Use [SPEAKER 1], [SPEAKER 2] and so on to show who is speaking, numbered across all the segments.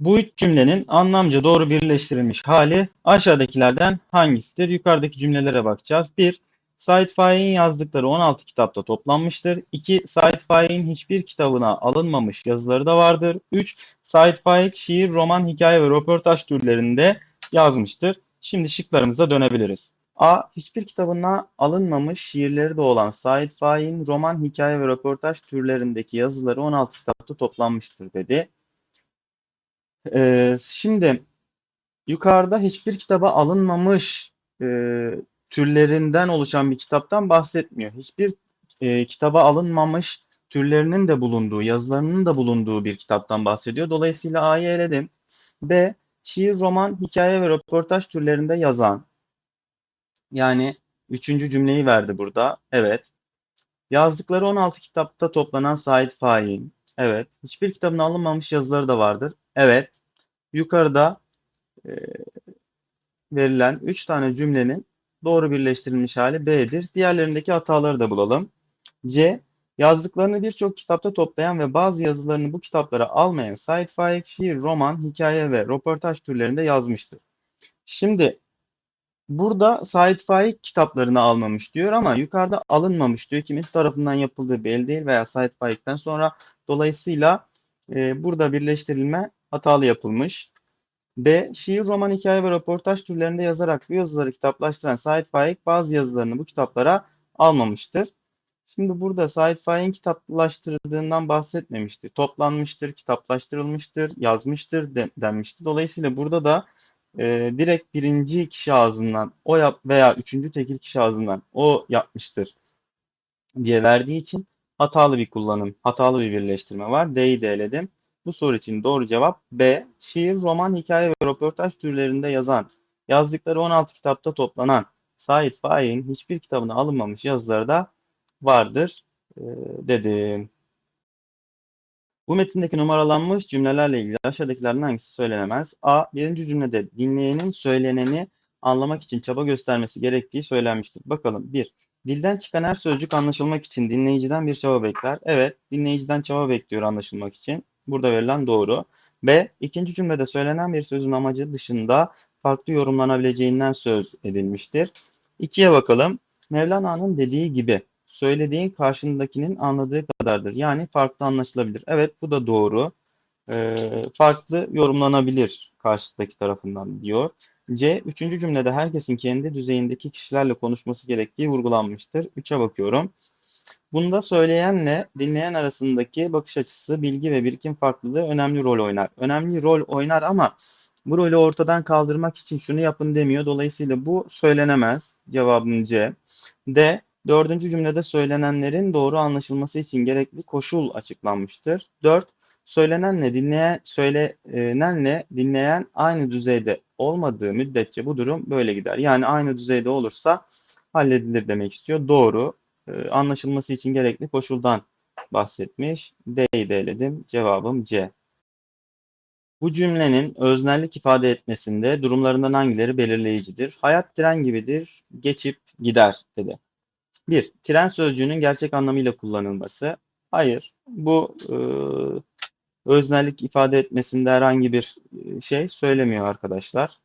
[SPEAKER 1] Bu üç cümlenin anlamca doğru birleştirilmiş hali aşağıdakilerden hangisidir? Yukarıdaki cümlelere bakacağız. 1. Said Faik'in yazdıkları 16 kitapta toplanmıştır. 2. Said Faik'in hiçbir kitabına alınmamış yazıları da vardır. 3. Said Faik şiir, roman, hikaye ve röportaj türlerinde yazmıştır. Şimdi şıklarımıza dönebiliriz. A. Hiçbir kitabına alınmamış şiirleri de olan Said Faik'in roman, hikaye ve röportaj türlerindeki yazıları 16 kitapta toplanmıştır dedi. Ee, şimdi yukarıda hiçbir kitaba alınmamış e, türlerinden oluşan bir kitaptan bahsetmiyor. Hiçbir e, kitaba alınmamış türlerinin de bulunduğu, yazılarının da bulunduğu bir kitaptan bahsediyor. Dolayısıyla A'yı eledim. B. Şiir, roman, hikaye ve röportaj türlerinde yazan. Yani üçüncü cümleyi verdi burada. Evet. Yazdıkları 16 kitapta toplanan Said Faik'in. Evet. Hiçbir kitabına alınmamış yazıları da vardır. Evet. Yukarıda e, verilen 3 tane cümlenin doğru birleştirilmiş hali B'dir. Diğerlerindeki hataları da bulalım. C. Yazdıklarını birçok kitapta toplayan ve bazı yazılarını bu kitaplara almayan Said Faik şiir, roman, hikaye ve röportaj türlerinde yazmıştır. Şimdi burada Said Faik kitaplarını almamış diyor ama yukarıda alınmamış diyor. Kimin tarafından yapıldığı belli değil veya Said Faik'ten sonra dolayısıyla e, burada birleştirilme hatalı yapılmış. B. Şiir, roman, hikaye ve röportaj türlerinde yazarak bu yazıları kitaplaştıran Said Faik bazı yazılarını bu kitaplara almamıştır. Şimdi burada Said Faik'in kitaplaştırdığından bahsetmemişti. Toplanmıştır, kitaplaştırılmıştır, yazmıştır de, denmişti. Dolayısıyla burada da e, direkt birinci kişi ağzından o yap veya üçüncü tekil kişi ağzından o yapmıştır diye verdiği için hatalı bir kullanım, hatalı bir birleştirme var. D'yi de eledim. Bu soru için doğru cevap B. Şiir, roman, hikaye ve röportaj türlerinde yazan, yazdıkları 16 kitapta toplanan Said Faik'in hiçbir kitabına alınmamış yazıları da vardır e, dedim. Bu metindeki numaralanmış cümlelerle ilgili aşağıdakilerden hangisi söylenemez? A. Birinci cümlede dinleyenin söyleneni anlamak için çaba göstermesi gerektiği söylenmiştir. Bakalım 1. Dilden çıkan her sözcük anlaşılmak için dinleyiciden bir çaba bekler. Evet, dinleyiciden çaba bekliyor anlaşılmak için. Burada verilen doğru. B. İkinci cümlede söylenen bir sözün amacı dışında farklı yorumlanabileceğinden söz edilmiştir. İkiye bakalım. Mevlana'nın dediği gibi söylediğin karşındakinin anladığı kadardır. Yani farklı anlaşılabilir. Evet bu da doğru. Ee, farklı yorumlanabilir karşıdaki tarafından diyor. C. Üçüncü cümlede herkesin kendi düzeyindeki kişilerle konuşması gerektiği vurgulanmıştır. Üçe bakıyorum. Bunda söyleyenle dinleyen arasındaki bakış açısı, bilgi ve birikim farklılığı önemli rol oynar. Önemli rol oynar ama bu rolü ortadan kaldırmak için şunu yapın demiyor. Dolayısıyla bu söylenemez. Cevabım C. D. Dördüncü cümlede söylenenlerin doğru anlaşılması için gerekli koşul açıklanmıştır. 4. Söylenenle dinleyen, söylenenle dinleyen aynı düzeyde olmadığı müddetçe bu durum böyle gider. Yani aynı düzeyde olursa halledilir demek istiyor. Doğru. Ee, anlaşılması için gerekli koşuldan bahsetmiş. D'yi de. Cevabım C. Bu cümlenin öznellik ifade etmesinde durumlarından hangileri belirleyicidir? Hayat tren gibidir, geçip gider dedi. 1. Tren sözcüğünün gerçek anlamıyla kullanılması. Hayır. Bu e, öznellik ifade etmesinde herhangi bir şey söylemiyor arkadaşlar.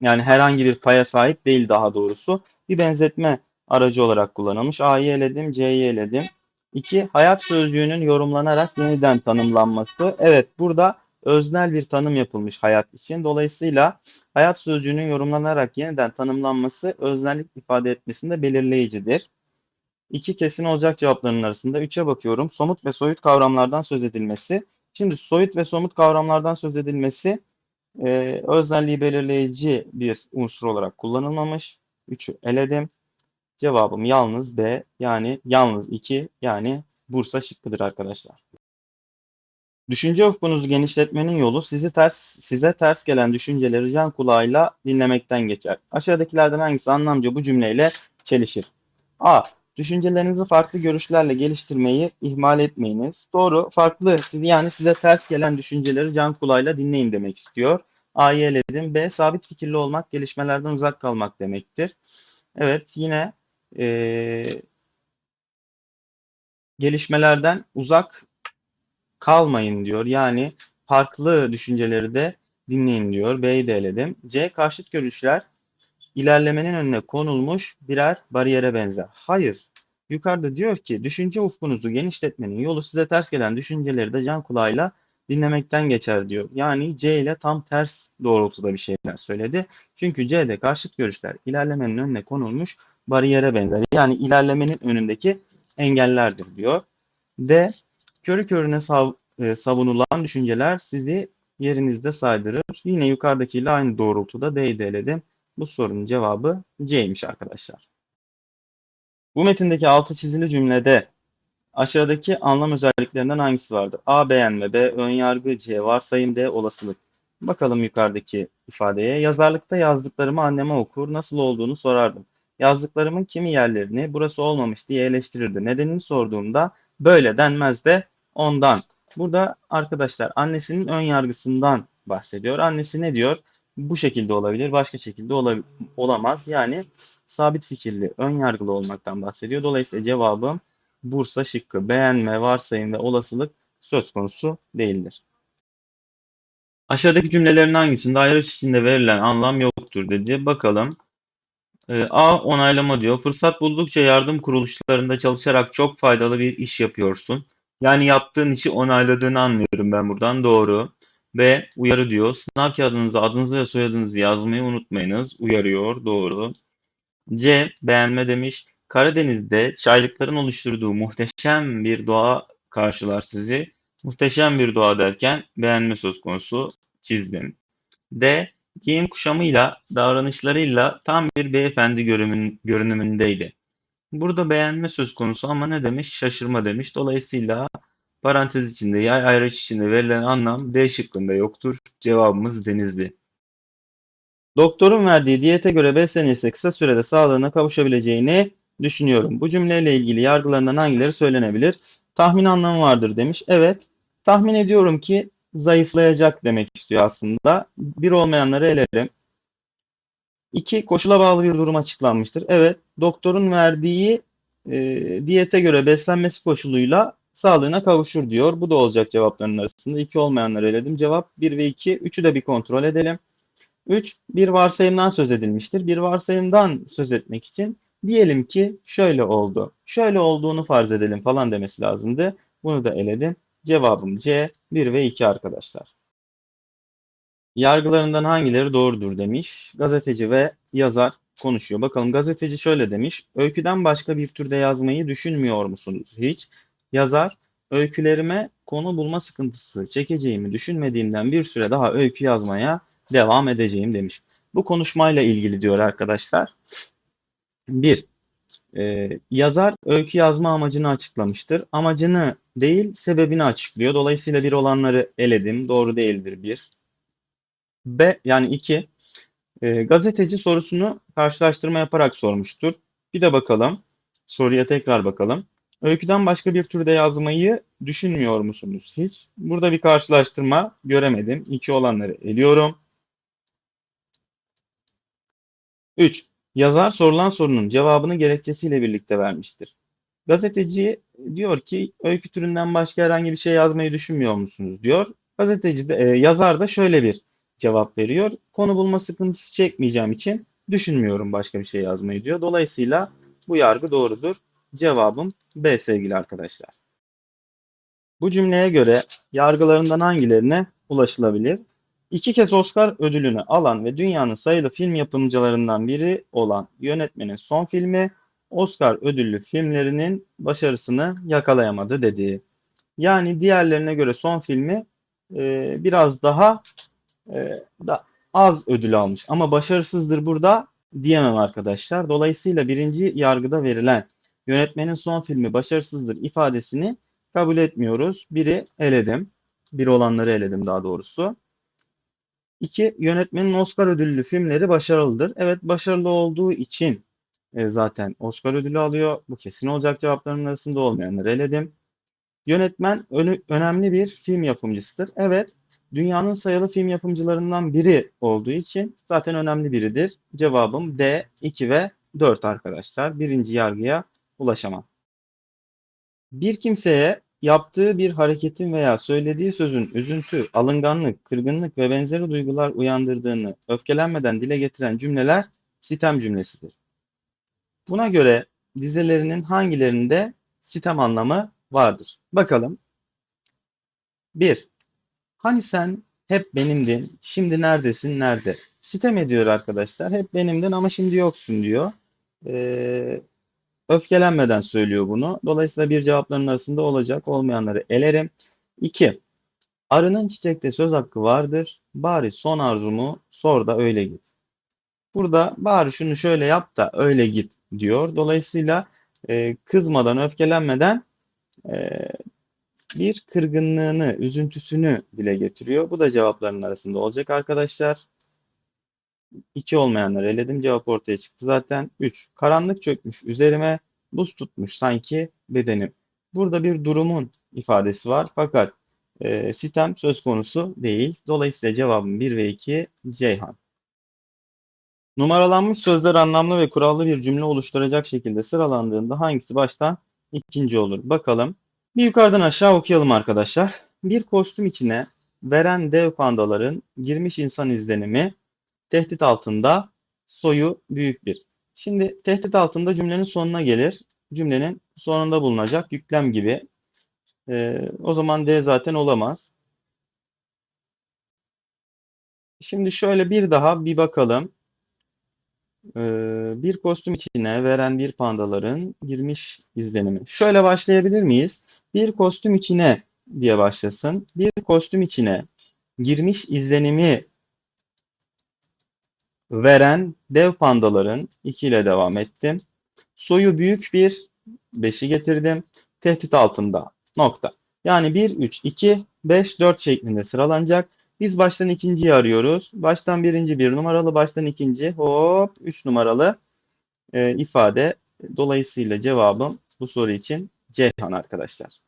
[SPEAKER 1] Yani herhangi bir paya sahip değil daha doğrusu. Bir benzetme aracı olarak kullanılmış. A'yı eledim, C'yi eledim. 2. Hayat sözcüğünün yorumlanarak yeniden tanımlanması. Evet burada öznel bir tanım yapılmış hayat için. Dolayısıyla hayat sözcüğünün yorumlanarak yeniden tanımlanması öznellik ifade etmesinde belirleyicidir. İki kesin olacak cevapların arasında 3'e bakıyorum. Somut ve soyut kavramlardan söz edilmesi. Şimdi soyut ve somut kavramlardan söz edilmesi e, öznelliği belirleyici bir unsur olarak kullanılmamış. 3'ü eledim. Cevabım yalnız B yani yalnız 2 yani Bursa şıkkıdır arkadaşlar. Düşünce ufkunuzu genişletmenin yolu sizi ters size ters gelen düşünceleri can kulağıyla dinlemekten geçer. Aşağıdakilerden hangisi anlamca bu cümleyle çelişir? A. Düşüncelerinizi farklı görüşlerle geliştirmeyi ihmal etmeyiniz. Doğru. Farklı siz yani size ters gelen düşünceleri can kulağıyla dinleyin demek istiyor. A'yı eledim. B. Sabit fikirli olmak gelişmelerden uzak kalmak demektir. Evet yine e, gelişmelerden uzak kalmayın diyor. Yani farklı düşünceleri de dinleyin diyor. B'yi de eledim. C. Karşıt görüşler ilerlemenin önüne konulmuş birer bariyere benzer. Hayır. Yukarıda diyor ki düşünce ufkunuzu genişletmenin yolu size ters gelen düşünceleri de can kulağıyla dinlemekten geçer diyor. Yani C ile tam ters doğrultuda bir şeyler söyledi. Çünkü C'de karşıt görüşler ilerlemenin önüne konulmuş bariyere benzer. Yani ilerlemenin önündeki engellerdir diyor. D. Körü körüne sav, e, savunulan düşünceler sizi yerinizde saydırır. Yine yukarıdakiyle aynı doğrultuda D'yi de eledim. Bu sorunun cevabı C'ymiş arkadaşlar. Bu metindeki altı çizili cümlede aşağıdaki anlam özelliklerinden hangisi vardır? A. Beğenme, B. Önyargı, C. Varsayım, D. Olasılık. Bakalım yukarıdaki ifadeye. Yazarlıkta yazdıklarımı anneme okur, nasıl olduğunu sorardım. Yazdıklarımın kimi yerlerini burası olmamış diye eleştirirdi. Nedenini sorduğumda böyle denmez de ondan. Burada arkadaşlar annesinin ön yargısından bahsediyor. Annesi ne diyor? Bu şekilde olabilir, başka şekilde ola- olamaz. Yani sabit fikirli, ön yargılı olmaktan bahsediyor. Dolayısıyla cevabım Bursa şıkkı. Beğenme, varsayım ve olasılık söz konusu değildir. Aşağıdaki cümlelerin hangisinde ayrış içinde verilen anlam yoktur dedi. Bakalım. Ee, A. Onaylama diyor. Fırsat buldukça yardım kuruluşlarında çalışarak çok faydalı bir iş yapıyorsun. Yani yaptığın işi onayladığını anlıyorum ben buradan. Doğru. B. Uyarı diyor. Sınav kağıdınıza adınızı ve soyadınızı yazmayı unutmayınız. Uyarıyor. Doğru. C. Beğenme demiş. Karadeniz'de çaylıkların oluşturduğu muhteşem bir doğa karşılar sizi. Muhteşem bir doğa derken beğenme söz konusu çizdim. D. Giyim kuşamıyla, davranışlarıyla tam bir beyefendi görünümün, görünümündeydi. Burada beğenme söz konusu ama ne demiş? Şaşırma demiş. Dolayısıyla parantez içinde, yay ayraç içinde verilen anlam D şıkkında yoktur. Cevabımız Denizli. Doktorun verdiği diyete göre beslenirse kısa sürede sağlığına kavuşabileceğini düşünüyorum. Bu cümleyle ilgili yargılarından hangileri söylenebilir? Tahmin anlamı vardır demiş. Evet. Tahmin ediyorum ki zayıflayacak demek istiyor aslında. Bir olmayanları elerim. İki, koşula bağlı bir durum açıklanmıştır. Evet, doktorun verdiği e, diyete göre beslenmesi koşuluyla sağlığına kavuşur diyor. Bu da olacak cevapların arasında. İki olmayanları eledim. Cevap 1 ve 2. Üçü de bir kontrol edelim. 3. Bir varsayımdan söz edilmiştir. Bir varsayımdan söz etmek için diyelim ki şöyle oldu. Şöyle olduğunu farz edelim falan demesi lazımdı. Bunu da eledim. Cevabım C 1 ve 2 arkadaşlar. Yargılarından hangileri doğrudur demiş. Gazeteci ve yazar konuşuyor. Bakalım gazeteci şöyle demiş. Öyküden başka bir türde yazmayı düşünmüyor musunuz hiç? Yazar, öykülerime konu bulma sıkıntısı çekeceğimi düşünmediğimden bir süre daha öykü yazmaya devam edeceğim demiş. Bu konuşmayla ilgili diyor arkadaşlar. Bir, e, yazar öykü yazma amacını açıklamıştır. Amacını değil, sebebini açıklıyor. Dolayısıyla bir olanları eledim. Doğru değildir bir. B, yani iki, e, gazeteci sorusunu karşılaştırma yaparak sormuştur. Bir de bakalım. Soruya tekrar bakalım. Öyküden başka bir türde yazmayı düşünmüyor musunuz hiç? Burada bir karşılaştırma göremedim. İki olanları eliyorum. 3. Yazar sorulan sorunun cevabını gerekçesiyle birlikte vermiştir. Gazeteci diyor ki öykü türünden başka herhangi bir şey yazmayı düşünmüyor musunuz diyor. Gazeteci de, e, yazar da şöyle bir cevap veriyor. Konu bulma sıkıntısı çekmeyeceğim için düşünmüyorum başka bir şey yazmayı diyor. Dolayısıyla bu yargı doğrudur. Cevabım B sevgili arkadaşlar. Bu cümleye göre yargılarından hangilerine ulaşılabilir? İki kez Oscar ödülünü alan ve dünyanın sayılı film yapımcılarından biri olan yönetmenin son filmi Oscar ödüllü filmlerinin başarısını yakalayamadı dedi. Yani diğerlerine göre son filmi e, biraz daha e, da az ödül almış ama başarısızdır burada diyemem arkadaşlar. Dolayısıyla birinci yargıda verilen yönetmenin son filmi başarısızdır ifadesini kabul etmiyoruz. Biri eledim. Bir olanları eledim daha doğrusu. İki, yönetmenin Oscar ödüllü filmleri başarılıdır. Evet başarılı olduğu için e, zaten Oscar ödülü alıyor. Bu kesin olacak cevapların arasında olmayanları eledim. Yönetmen önemli bir film yapımcısıdır. Evet dünyanın sayılı film yapımcılarından biri olduğu için zaten önemli biridir. Cevabım D, 2 ve 4 arkadaşlar. Birinci yargıya ulaşamam. Bir kimseye yaptığı bir hareketin veya söylediği sözün üzüntü, alınganlık, kırgınlık ve benzeri duygular uyandırdığını öfkelenmeden dile getiren cümleler sitem cümlesidir. Buna göre dizelerinin hangilerinde sitem anlamı vardır? Bakalım. 1. Hani sen hep benimdin, şimdi neredesin, nerede? Sitem ediyor arkadaşlar. Hep benimdin ama şimdi yoksun diyor. Ee, öfkelenmeden söylüyor bunu. Dolayısıyla bir cevapların arasında olacak. Olmayanları elerim. 2. Arının çiçekte söz hakkı vardır. Bari son arzumu sor da öyle git. Burada bari şunu şöyle yap da öyle git diyor. Dolayısıyla e, kızmadan, öfkelenmeden e, bir kırgınlığını, üzüntüsünü dile getiriyor. Bu da cevapların arasında olacak arkadaşlar. 2 olmayanları eledim. Cevap ortaya çıktı zaten. 3. Karanlık çökmüş üzerime, buz tutmuş sanki bedenim. Burada bir durumun ifadesi var. Fakat e, sitem söz konusu değil. Dolayısıyla cevabım 1 ve 2 Ceyhan. Numaralanmış sözler anlamlı ve kurallı bir cümle oluşturacak şekilde sıralandığında hangisi baştan ikinci olur? Bakalım. Bir yukarıdan aşağı okuyalım arkadaşlar. Bir kostüm içine veren dev pandaların girmiş insan izlenimi tehdit altında soyu büyük bir. Şimdi tehdit altında cümlenin sonuna gelir. Cümlenin sonunda bulunacak yüklem gibi. Ee, o zaman D zaten olamaz. Şimdi şöyle bir daha bir bakalım. Ee, bir kostüm içine veren bir pandaların girmiş izlenimi. Şöyle başlayabilir miyiz? Bir kostüm içine diye başlasın. Bir kostüm içine girmiş izlenimi veren dev pandaların 2 ile devam ettim. Soyu büyük bir 5'i getirdim. Tehdit altında nokta. Yani 1, 3, 2, 5, 4 şeklinde sıralanacak. Biz baştan ikinciyi arıyoruz. Baştan birinci bir numaralı, baştan ikinci hop 3 numaralı e, ifade. Dolayısıyla cevabım bu soru için Ceyhan arkadaşlar.